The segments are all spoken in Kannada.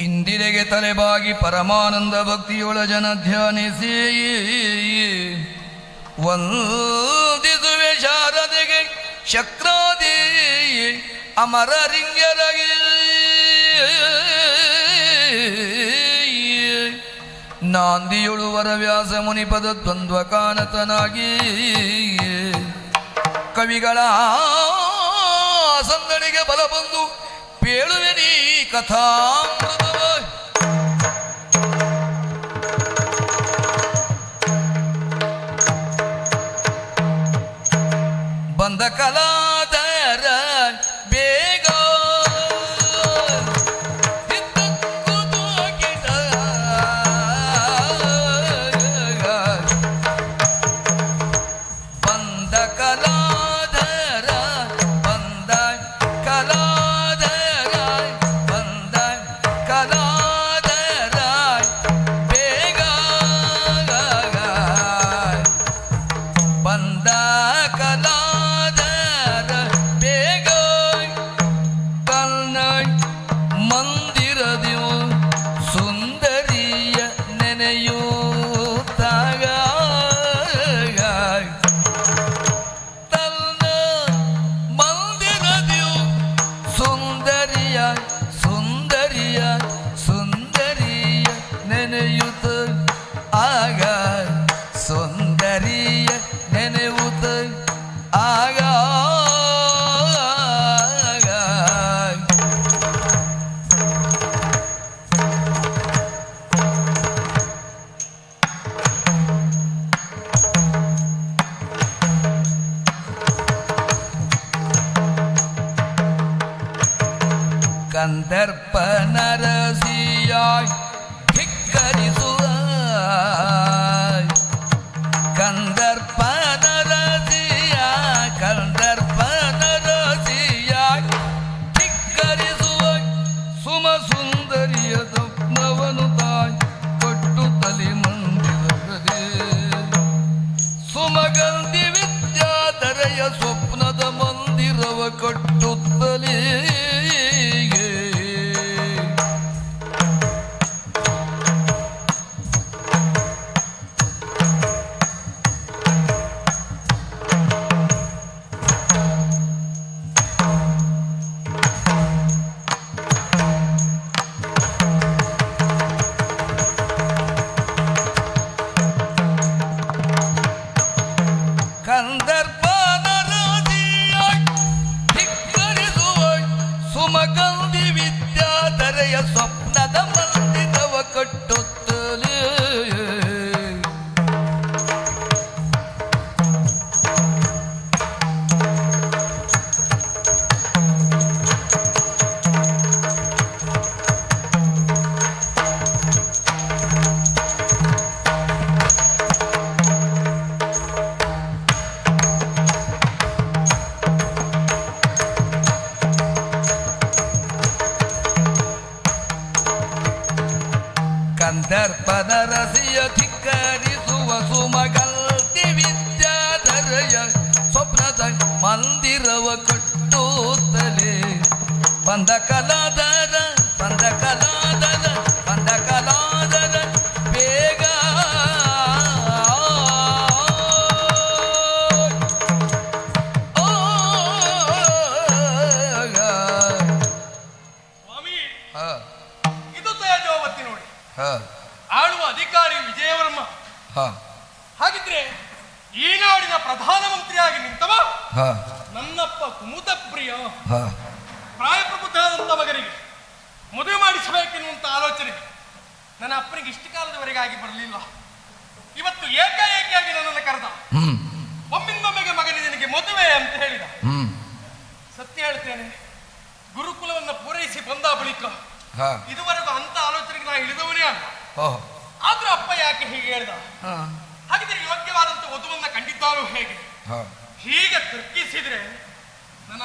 ಇಂದಿರೆಗೆ ತಲೆಬಾಗಿ ಪರಮಾನಂದ ಭಕ್ತಿಯೊಳ ಜನ ಧ್ಯಾನಿಸಿ ವಂದಿಸುವೆ ಶಾರದೆಗೆ ಶಕ್ರಾದಿ ಅಮರ ರಿಂಗರಗಿ ನಾಂದಿಯೊಳು ವರವ್ಯಾಸ ಮುನಿಪದ ದ್ವಂದ್ವ ಕಾನತನಾಗಿ ಕವಿಗಳ ಸಂದಣಿಗೆ ಬಲ ಬಂದು ಪೇಳುವೆ ನೀ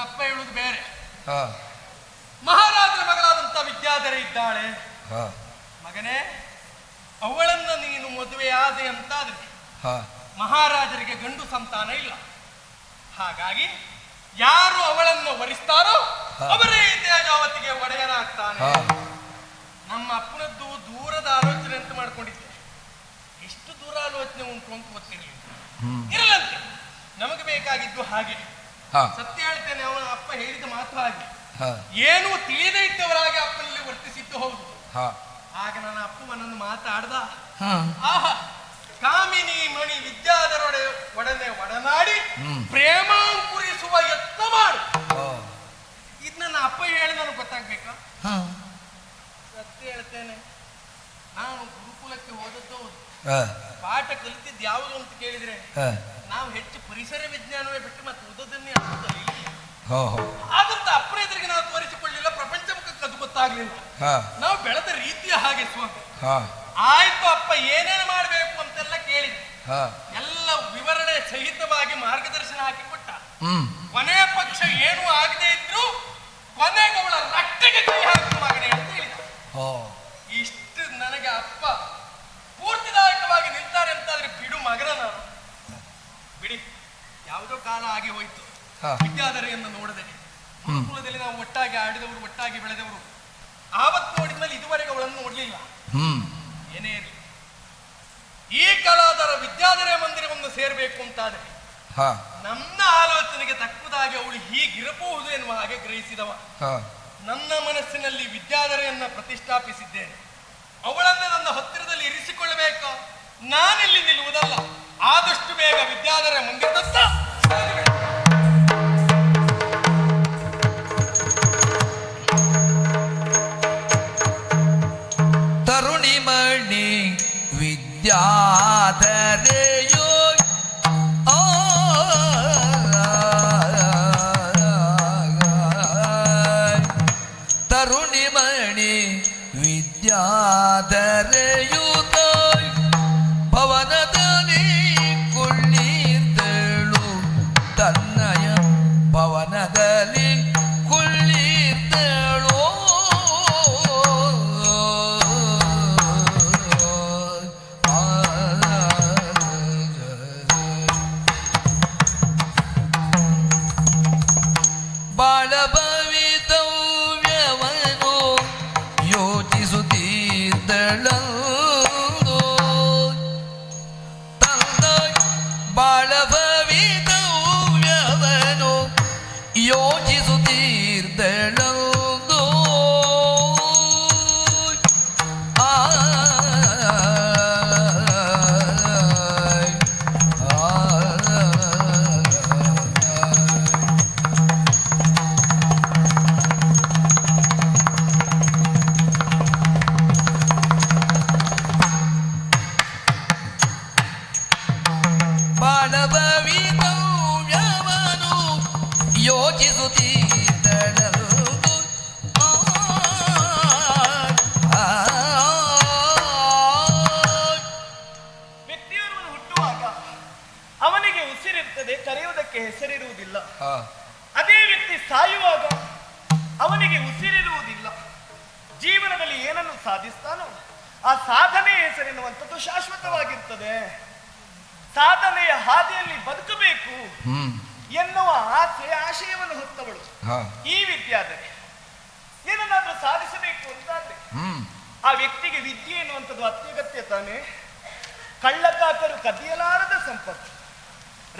ಅಪ್ಪ ಹೇಳುದು ಬೇರೆ. ಮಹಾರಾಜರ ಮಗಳಾದಂತ ವಿದ್ಯಾಧರ ಇದ್ದಾಳೆ. ಮಗನೇ ಅವಳನ್ನ ನೀನು ಮದುವೆಯಾದೆ ಅಂತಾದ್ರೆ ಮಹಾರಾಜರಿಗೆ ಗಂಡು ಸಂತಾನ ಇಲ್ಲ. ಹಾಗಾಗಿ ಯಾರು ಅವಳನ್ನು ವರಿಸ್ತಾರೋ ಅವರೇ ತೇಜಾವತಿಗೆ ಒಡೆಯರಾಗ್ತಾನೆ ನಮ್ಮ ಅಪ್ಪನದ್ದು ದೂರದ ಆಲೋಚನೆ ಅಂತ ಮಾಡ್ಕೊಂಡಿದ್ದೆ. ಎಷ್ಟು ದೂರ ಆಲೋಚನೆ ಉಂಟು ಅಂತ ಗೊತ್ತಿರಲಿಲ್ಲ. ಇರಲಂತೆ. ನಮಗೆ ಬೇಕಾಗಿದ್ದು ಹಾಗೆ. ಸತ್ಯ ಹೇಳ್ತೇನೆ ಅವನ ಅಪ್ಪ ಹೇಳಿದ ಮಾತು ಹಾಗೆ. ಏನು ತಿಳಿಯದೇ ಇದ್ದವರಾಗಿ ಅಪ್ಪನಲ್ಲಿ ವರ್ತಿಸಿದ್ದು ಹೌದು. ಆಗ ನನ್ನ ಅಪ್ಪವನನ್ನು ಮಾತಾಡ್ದ ಆಹಾ ಕಾಮಿನಿ ಮಣಿ ವಿದ್ಯಾಧರೊಡೆ ಒಡನೆ ಒಡನಾಡಿ. ಪ್ರೇಮಾಂಕುರಿಸುವ ಯತ್ನ ಮಾಡು. ಇದ್ ನನ್ನ ಅಪ್ಪ ಹೇಳಿ ನನಗೆ ಗೊತ್ತಾಗ್ಬೇಕಾ? ಸತ್ಯ ಹೇಳ್ತೇನೆ ನಾನು ಗುರುಕುಲಕ್ಕೆ ಹೋದದ್ದು ಪಾಠ ಕಲಿತಿದ್ದು ಯಾವುದು ಅಂತ ಕೇಳಿದ್ರೆ ನಾವು ಹೆಚ್ಚು ಪರಿಸರ ವಿಜ್ಞಾನವೇ ಬಿಟ್ಟು ಮತ್ತೆ ಓದೋದನ್ನೇ ಆದಂತ ಅಪ್ರೇತರಿಗೆ ನಾವು ತೋರಿಸಿಕೊಳ್ಳಿಲ್ಲ ಪ್ರಪಂಚ ಮುಖಕ್ಕೆ ಅದು ಗೊತ್ತಾಗ್ಲಿಲ್ಲ. ನಾವು ಬೆಳೆದ ರೀತಿಯ ಹಾಗೆ ಸ್ವಾಮಿ. ಆಯ್ತು ಅಪ್ಪ ಏನೇನು ಮಾಡಬೇಕು ಅಂತೆಲ್ಲ ಕೇಳಿ ಎಲ್ಲ ವಿವರಣೆ ಸಹಿತವಾಗಿ ಮಾರ್ಗದರ್ಶನ ಹಾಕಿ ಕೊಟ್ಟ ಹ್ಮ್. ಕೊನೆಯ ಪಕ್ಷ ಏನು ಆಗದೆ ಇದ್ರು ಕೊನೆಗೆ ಅವಳ ರಟ್ಟೆಗೆ ಕೈ ಹಾಕುವ ಮಗನೇ ಅಂತ ಹೇಳಿದ. ಇಷ್ಟು ನನಗೆ ಅಪ್ಪ ಪೂರ್ತಿದಾಯಕವಾಗಿ ನಿಲ್ತಾರೆ ಅಂತಾದ್ರೆ ಬಿಡು ಮಗನ ನಾನು. ಬಿಡಿ ಯಾವುದೋ ಕಾಲ ಆಗಿ ಹೋಯ್ತು. ವಿದ್ಯಾಧರೆಯನ್ನು ನೋಡದೆ. ಗುರುಕುಲದಲ್ಲಿ ನಾವು ಒಟ್ಟಾಗಿ ಆಡಿದವರು ಒಟ್ಟಾಗಿ ಬೆಳೆದವರು. ಆವತ್ತು ನೋಡಿದ್ಮೇಲೆ ಇದುವರೆಗೆ ಅವಳನ್ನು ನೋಡ್ಲಿಲ್ಲ. ಹ್ಮ್. ಏನೇ ಇರಲಿ. ಈ ಕಲಾದರ ವಿದ್ಯಾಧರೆ ಮಂದಿರವನ್ನು ಸೇರಬೇಕು ಅಂತಾದ್ರೆ ನನ್ನ ಆಲೋಚನೆಗೆ ತಕ್ಕುದಾಗಿ ಅವಳು ಹೀಗಿರಬಹುದು ಎನ್ನುವ ಹಾಗೆ ಗ್ರಹಿಸಿದವ. ನನ್ನ ಮನಸ್ಸಿನಲ್ಲಿ ವಿದ್ಯಾಧರೆಯನ್ನ ಪ್ರತಿಷ್ಠಾಪಿಸಿದ್ದೇನೆ. ಅವಳನ್ನ ನನ್ನ ಹತ್ತಿರದಲ್ಲಿ ಇರಿಸಿಕೊಳ್ಳಬೇಕು? ನಾನಿಲ್ಲಿ ನಿಲ್ಲುವುದಲ್ಲ. ಆದಷ್ಟು ಬೇಗ ವಿದ್ಯಾಧರ ಮುಂದೆ. ತರುಣಿ ಮಣಿ ವಿದ್ಯಾಧರೆಯೋ ವಿದ್ಯಾಧರೆಯುತ ಶಾಶ್ವತವಾಗಿರ್ತದೆ ಸಾಧನೆಯ ಹಾದಿಯಲ್ಲಿ ಬದುಕಬೇಕು ಎನ್ನುವ ಆಸೆ ಆಶಯವನ್ನು ಹೊತ್ತವಳು. ಈ ವಿದ್ಯಾಧರೆ ಏನನ್ನಾದ್ರೂ ಸಾಧಿಸಬೇಕು ಅಂತಾದ್ರೆ ಆ ವ್ಯಕ್ತಿಗೆ ವಿದ್ಯೆ ಎನ್ನುವಂಥದ್ದು ಅತ್ಯಗತ್ಯ ತಾನೆ. ಕಳ್ಳಕಾಕರು ಕದಿಯಲಾರದ ಸಂಪತ್ತು.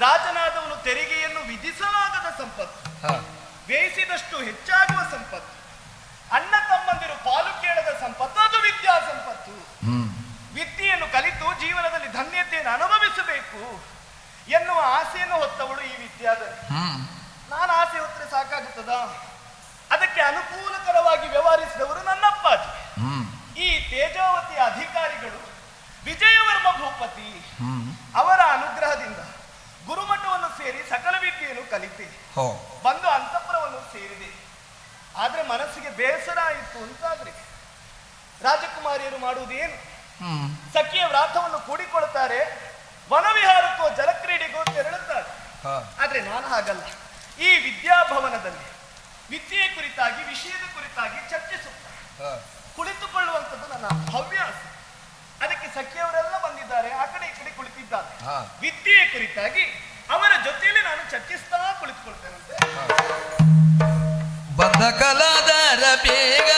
ರಾಜನಾದವನು ತೆರಿಗೆಯನ್ನು ವಿಧಿಸಲಾಗದ ಸಂಪತ್ತು. ವೇಯಿಸಿದಷ್ಟು ಬೇಯಿಸಿದಷ್ಟು ಹೆಚ್ಚಾಗುವ ಸಂಪತ್ತು. ಅಣ್ಣ ತಮ್ಮಂದಿರು ಪಾಲು ಕೇಳದ ಸಂಪತ್ತು ಅದು ವಿದ್ಯಾ ಸಂಪತ್ತು. ವಿದ್ಯೆಯನ್ನು ಕಲಿತು ಜೀವನದಲ್ಲಿ ಧನ್ಯತೆಯನ್ನು ಅನುಭವಿಸಬೇಕು ಎನ್ನುವ ಆಸೆಯನ್ನು ಹೊತ್ತವಳು ಈ ವಿದ್ಯಾದ ನಾನು ಆಸೆ ಹೊತ್ತರೆ ಸಾಕಾಗುತ್ತದ? ಅದಕ್ಕೆ ಅನುಕೂಲಕರವಾಗಿ ವ್ಯವಹರಿಸಿದವರು ನನ್ನಪ್ಪಾಜಿ ಈ ತೇಜಾವತಿ ಅಧಿಕಾರಿಗಳು ವಿಜಯವರ್ಮ ಭೂಪತಿ ಅವರ ಅನುಗ್ರಹದಿಂದ ಗುರುಮಠವನ್ನು ಸೇರಿ ಸಕಲ ವಿದ್ಯೆಯನ್ನು ಕಲಿತೆ. ಬಂದು ಅಂತಃಪುರವನ್ನು ಸೇರಿದೆ. ಆದ್ರೆ ಮನಸ್ಸಿಗೆ ಬೇಸರ ಆಯಿತು ಅಂತಾದ್ರೆ ರಾಜಕುಮಾರಿಯರು ಮಾಡುವುದೇನು? ಸಖಿಯ ವ್ರಾತವನ್ನು ಕೂಡಿಕೊಳ್ತಾರೆ ವನವಿಹಾರಕ್ಕೂ ಜಲಕ್ರೀಡೆಗೂ ತೆರಳುತ್ತಾರೆ. ಆದ್ರೆ ನಾನು ಹಾಗಲ್ಲ. ಈ ವಿದ್ಯಾಭವನದಲ್ಲಿ ವಿದ್ಯೆ ಕುರಿತಾಗಿ ವಿಷಯದ ಕುರಿತಾಗಿ ಚರ್ಚಿಸುತ್ತಾರೆ. ಕುಳಿತುಕೊಳ್ಳುವಂತದ್ದು ಕುಳಿತುಕೊಳ್ಳುವಂಥದ್ದು ನನ್ನ ಹವ್ಯಾಸ ಅದಕ್ಕೆ ಸಖಿಯವರೆಲ್ಲ ಬಂದಿದ್ದಾರೆ ಆ ಕಡೆ ಈ ಕಡೆ ಕುಳಿತಿದ್ದಾರೆ. ವಿದ್ಯೆಯ ಕುರಿತಾಗಿ ಅವರ ಜೊತೆಯಲ್ಲಿ ನಾನು ಚರ್ಚಿಸ್ತಾ ಕುಳಿತುಕೊಳ್ತೇನೆ ಬೇಗ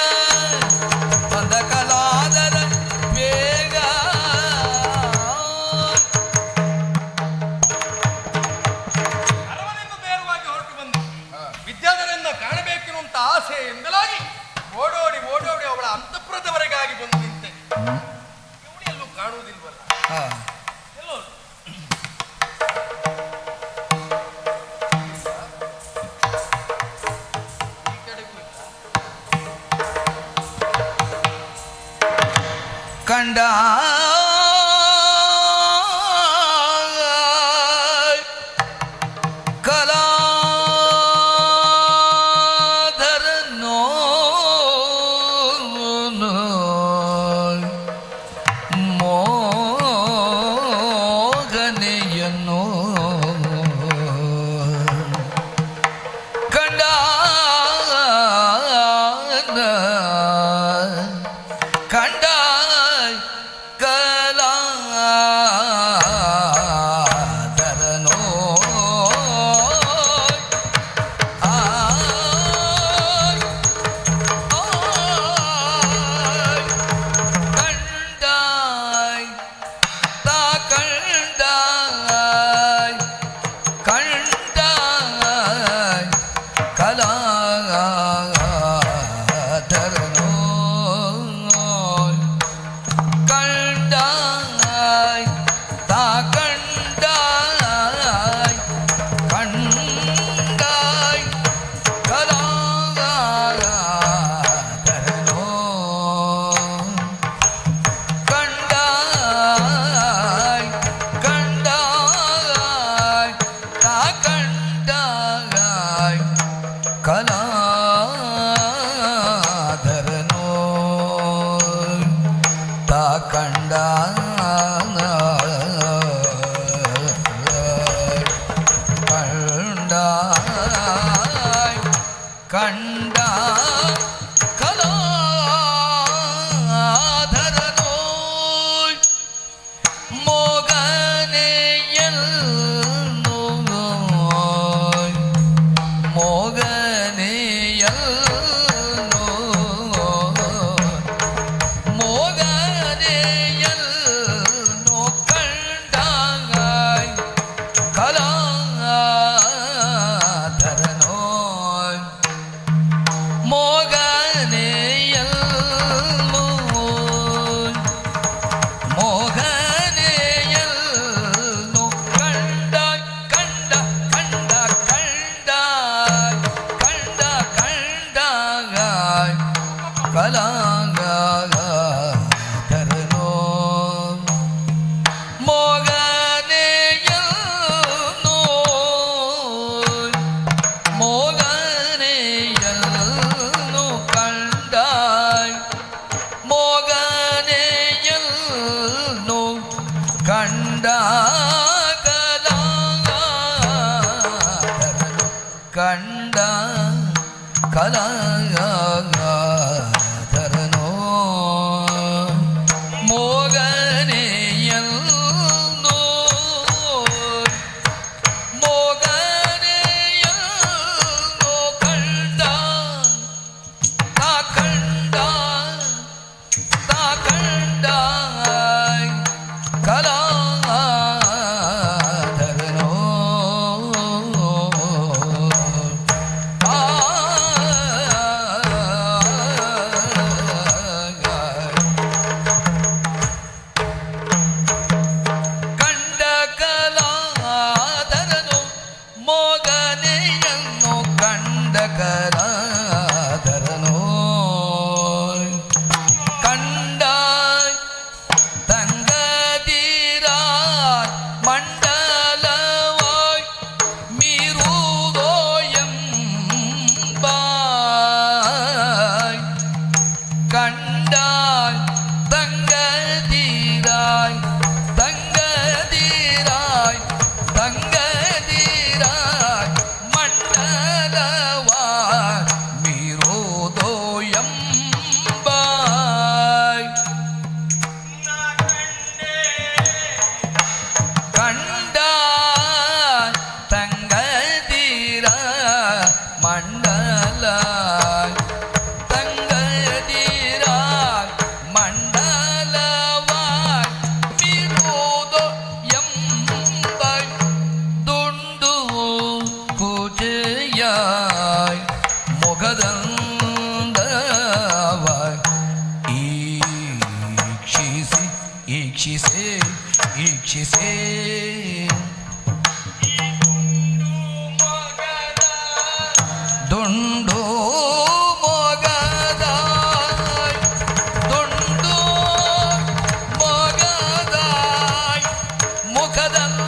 கதம்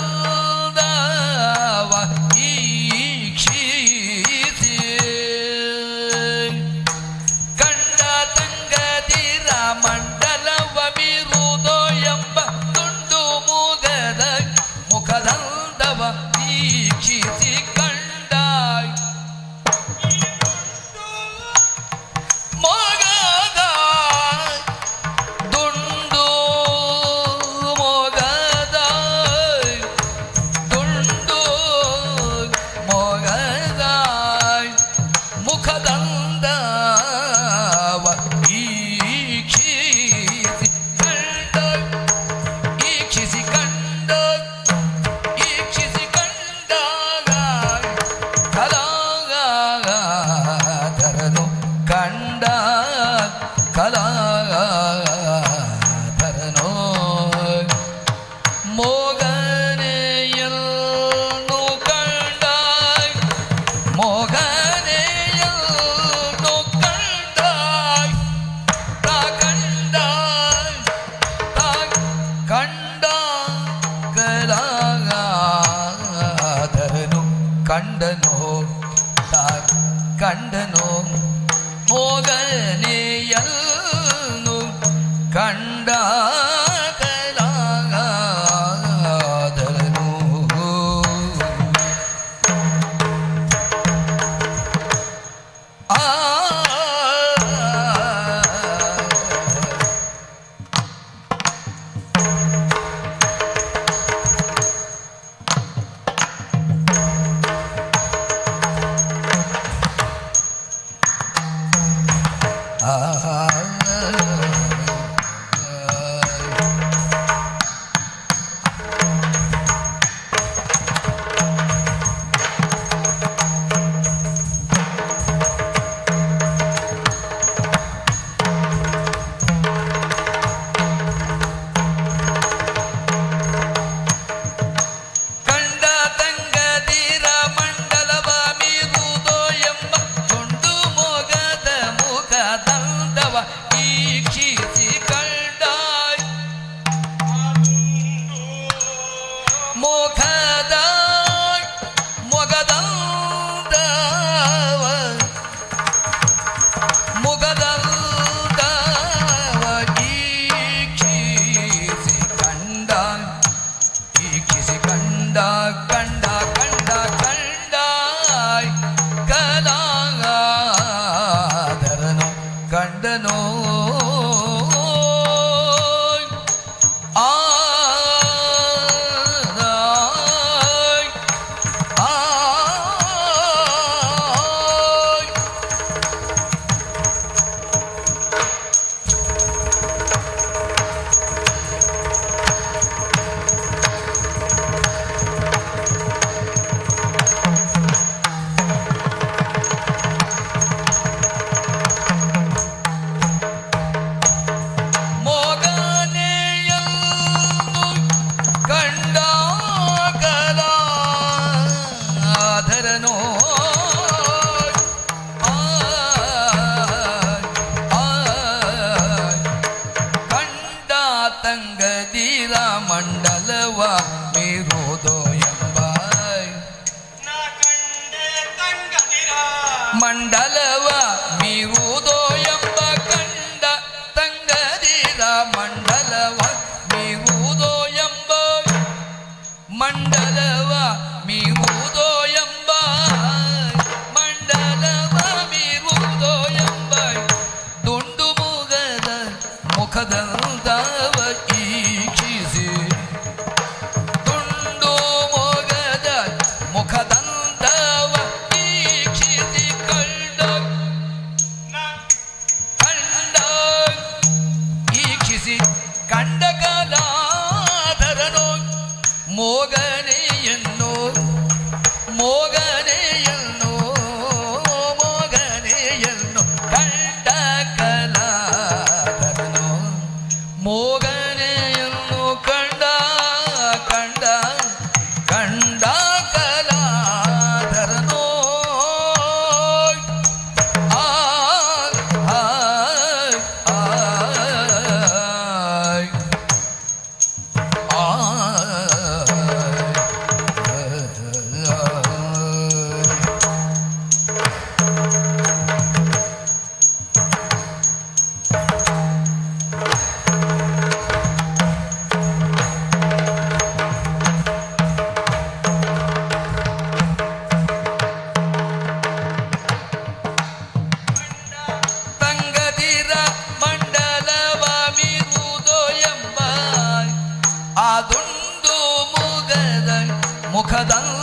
ಮುಖದಂದವ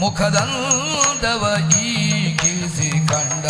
ಮುಖದಂದವ ಈಗಿಸಿ ಕಂಡ